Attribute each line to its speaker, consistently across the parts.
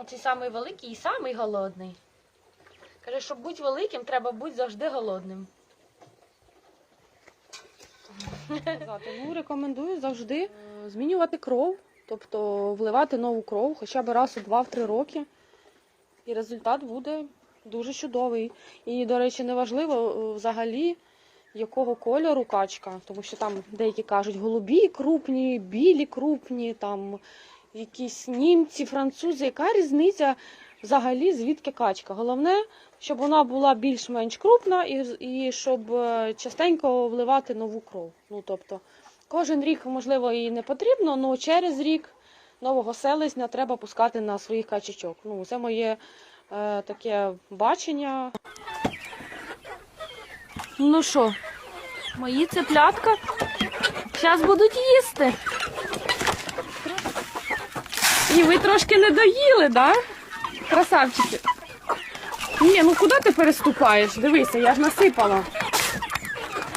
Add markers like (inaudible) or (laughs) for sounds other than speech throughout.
Speaker 1: Оцей самий великий і самий голодний. Каже, щоб бути великим, треба бути завжди голодним.
Speaker 2: сказати. Ну, рекомендую завжди е, змінювати кров, тобто вливати нову кров хоча б раз у 2-3 роки. І результат буде дуже чудовий. І, до речі, неважливо е, взагалі, якого кольору качка, тому що там деякі кажуть голубі крупні, білі крупні, там якісь німці, французи. Яка різниця взагалі звідки качка? Головне, щоб вона була більш-менш крупна і, і щоб е, частенько вливати нову кров. Ну, тобто, кожен рік, можливо, і не потрібно, але через рік нового селезня треба пускати на своїх качечок. Ну, це моє е, таке бачення.
Speaker 1: Ну що, мої цеплятка зараз будуть їсти.
Speaker 2: І ви трошки не доїли, да? Красавчики. Ні, ну куди ти переступаєш? Дивися, я ж насипала.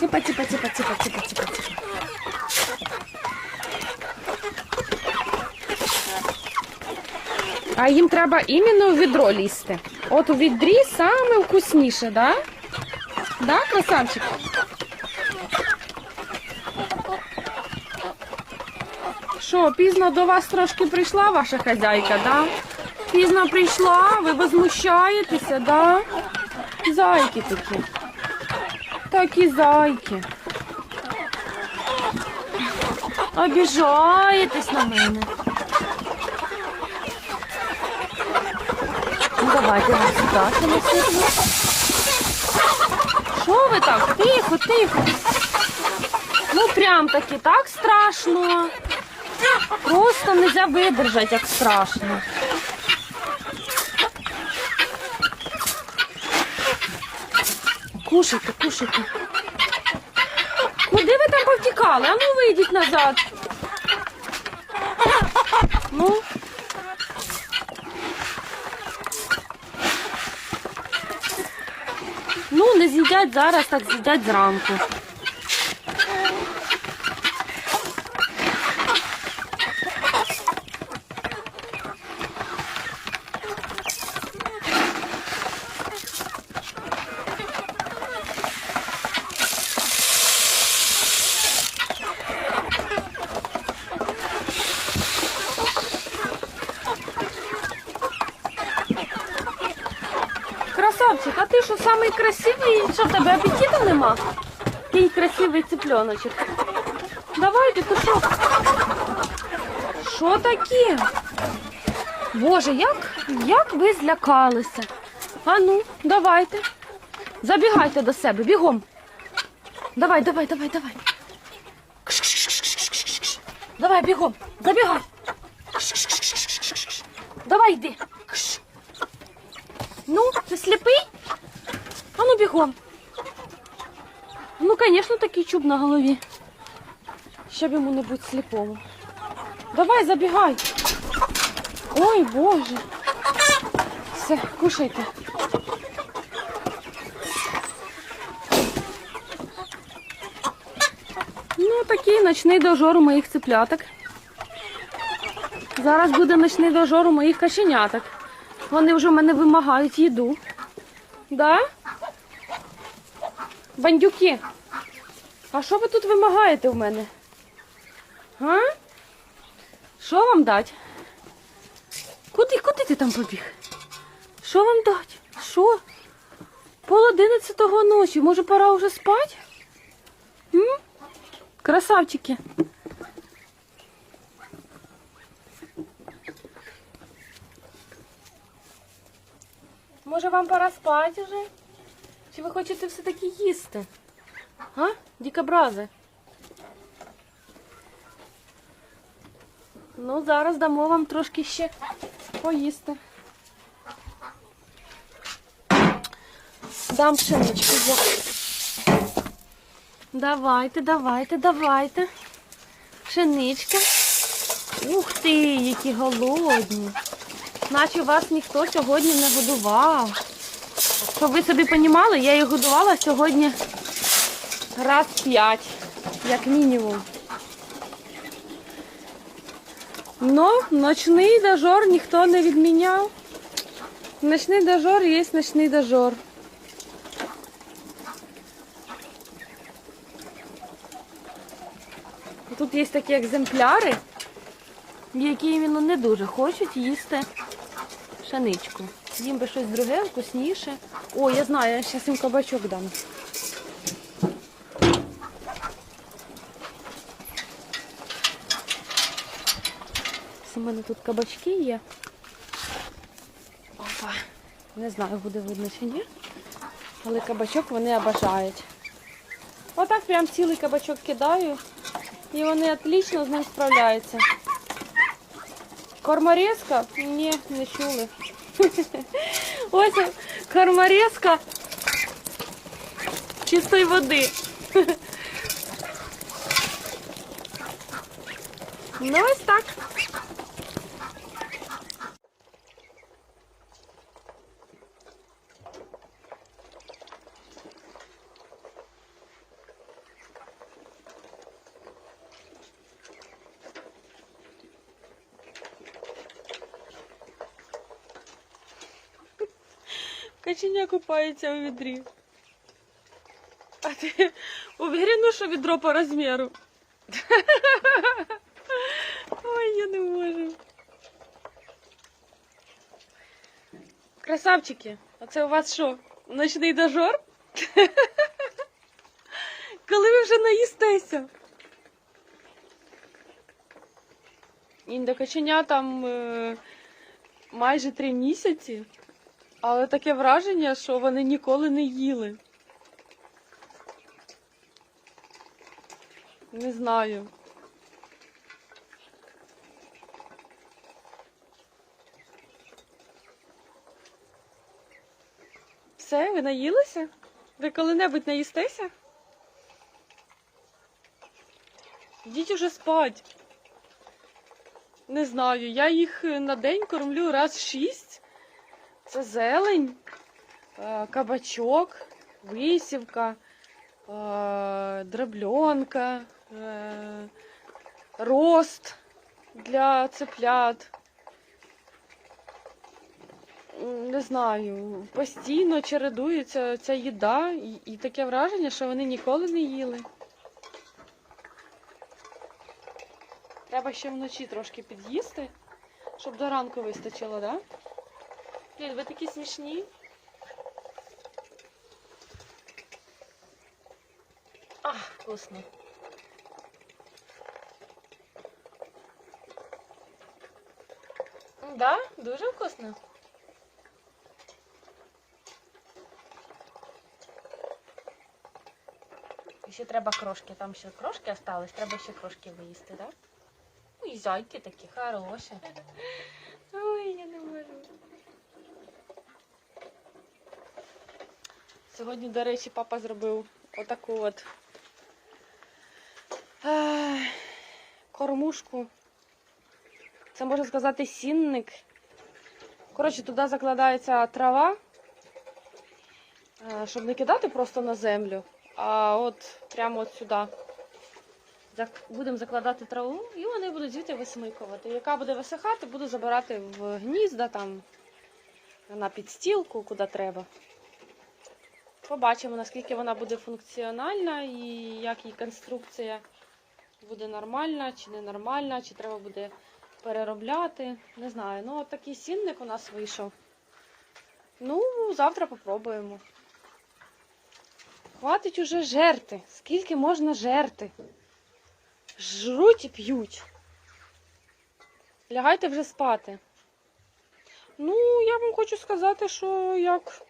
Speaker 1: Ціпа, ціпа, ціпа, ціпа, ціпа, ціпа, ціпа.
Speaker 2: А їм треба іменно в відро лізти. От у відрі саме вкусніше, да? Да, красавчик? Що, пізно до вас трошки прийшла ваша хазяйка, да? Пізно прийшла, ви возмущаєтеся, да? Зайки такі. Такі зайки.
Speaker 1: Обіжаєтесь на мене. Ну, давайте вас сюди насипну. Що ви так? Тихо, тихо. Ну прям таки так страшно. Просто нельзя видержати, як страшно. Кушайте, кушайте. Куди ви там повтікали? А ну вийдіть назад. Ну. Ну, не з'їдять зараз, так з'їдять зранку. Красавчик, а ти що самий красивий? Що в тебе апетиту нема? Який красивий цыпленочок. Давайте, ти що? Таке? Боже, як, як ви злякалися? А ну, давайте. Забігайте до себе, бігом. Давай, давай, давай, давай. Давай, бігом, забігай. Давай йди. Ну, ти сліпий? Ну бігом. Ну, звісно, такий чуб на голові. Щоб йому не бути сліпому. Давай, забігай. Ой, Боже. Все, кушайте. Ну, такий ночний дожор у моїх цыпляток. Зараз буде ночний дожор у моїх кашеняток. Вони вже в мене вимагають їду. Да? Бандюки. А що ви тут вимагаєте в мене? А? Що вам дать? Куди, куди ти там побіг? Що вам дать? Що? Пол одинадцятого ночі. Може пора вже спати? М? Красавчики. Може вам пора спати вже? Чи ви хочете все-таки їсти? А? Дікобрази? Ну, зараз дамо вам трошки ще поїсти. Дам пшеничку. Давайте, давайте, давайте. Пшеничка. Ух ти, які голодні. Наче вас ніхто сьогодні не годував. Щоб ви собі понімали, я їх годувала сьогодні раз п'ять, як мінімум. Но ночний дожор ніхто не відміняв. Ночний дожор є ночний дожор. Тут є такі екземпляри, які іменно не дуже хочуть їсти пшеничку. Їм би щось друге, вкусніше. О, я знаю, я зараз їм кабачок дам. У мене тут кабачки є. Опа. Не знаю, буде видно чи ні. Але кабачок вони обажають. Отак прям цілий кабачок кидаю. І вони отлично з ним справляються. Корморезка? Ні, не чули. (laughs) Ось корморезка чистої води. (laughs) Ну ось так. Каченя купається у відрі. А ти уверена, що відро по розміру? Ой, я не можу. Красавчики, а це у вас що? Ночний дожор? Коли ви вже наїстеся? Індокаченя там е, майже три місяці. Але таке враження, що вони ніколи не їли. Не знаю. Все, ви наїлися? Ви коли-небудь наїстеся? Йдіть уже спать. Не знаю, я їх на день кормлю раз шість. Це зелень, е, кабачок, висівка, е, дробльонка, е, рост для цеплят. Не знаю, постійно чередується ця їда, і, і таке враження, що вони ніколи не їли. Треба ще вночі трошки під'їсти, щоб до ранку вистачило, так? Да? Ліль, ви такі смішні. А, вкусно. Да, дуже вкусно. І Ще треба крошки, там ще крошки остались, треба ще крошки виїсти, так? Да? Ой, зайки такі хороші. Сьогодні, до речі, папа зробив отаку от кормушку. Це можна сказати сінник. Коротше, туди закладається трава, е, щоб не кидати просто на землю, а от прямо от сюди. Будемо закладати траву і вони будуть звідти висмикувати. Яка буде висихати, буду забирати в гнізда там на підстілку, куди треба. Побачимо, наскільки вона буде функціональна і як її конструкція буде нормальна чи ненормальна, чи треба буде переробляти. Не знаю. Ну, от такий сінник у нас вийшов. Ну, завтра попробуємо. Хватить уже жерти. Скільки можна жерти? Жруть і п'ють. Лягайте вже спати. Ну, я вам хочу сказати, що як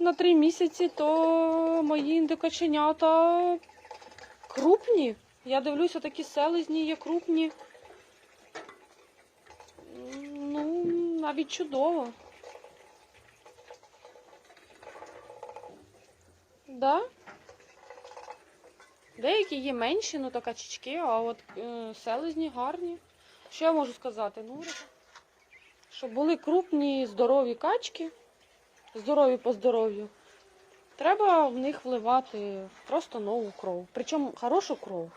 Speaker 1: на три місяці, то мої індикаченята крупні. Я дивлюся, такі селезні є крупні. Ну, навіть чудово. Да? Деякі є менші, ну то качечки, а от е, селезні гарні. Що я можу сказати? Ну, щоб були крупні, здорові качки, здорові по здоров'ю, треба в них вливати просто нову кров. Причому хорошу кров.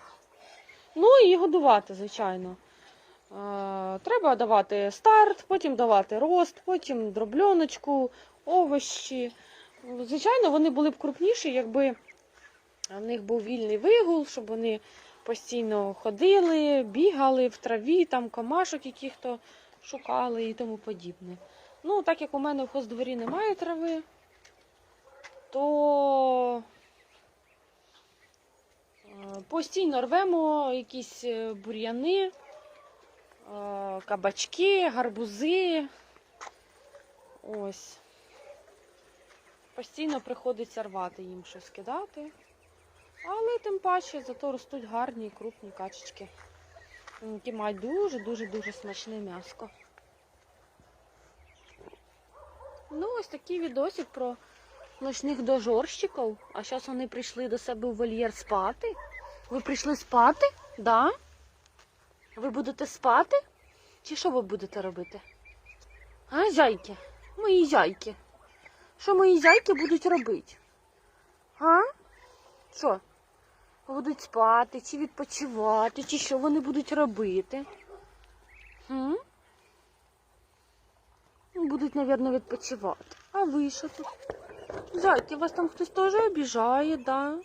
Speaker 1: Ну і годувати, звичайно.
Speaker 2: треба давати старт, потім давати рост, потім дробльоночку, овощі. Звичайно, вони були б крупніші, якби в них був вільний вигул, щоб вони постійно ходили, бігали в траві, там комашок яких-то шукали і тому подібне. Ну, так як у мене в хоздворі немає трави, то е, постійно рвемо якісь е, бур'яни, е, кабачки, гарбузи. Ось. Постійно приходиться рвати їм щось кидати. Але тим паче зато ростуть гарні крупні качечки, які мають дуже-дуже-дуже смачне м'яско. Ну, ось такий відосик про ночних дожорщиків. А зараз вони прийшли до себе у вольєр спати. Ви прийшли спати? Да? Ви будете спати? Чи що ви будете робити? А, зяйки? Мої зяйки. Що мої зяйки будуть робити? А? Що? Будуть спати, чи відпочивати, чи що вони будуть робити? Хм? Будуть, мабуть, відпочивати. А ви що тут? Зайки, вас там хтось теж обіжає, да?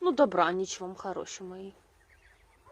Speaker 2: Ну, добраніч вам, хороші мої.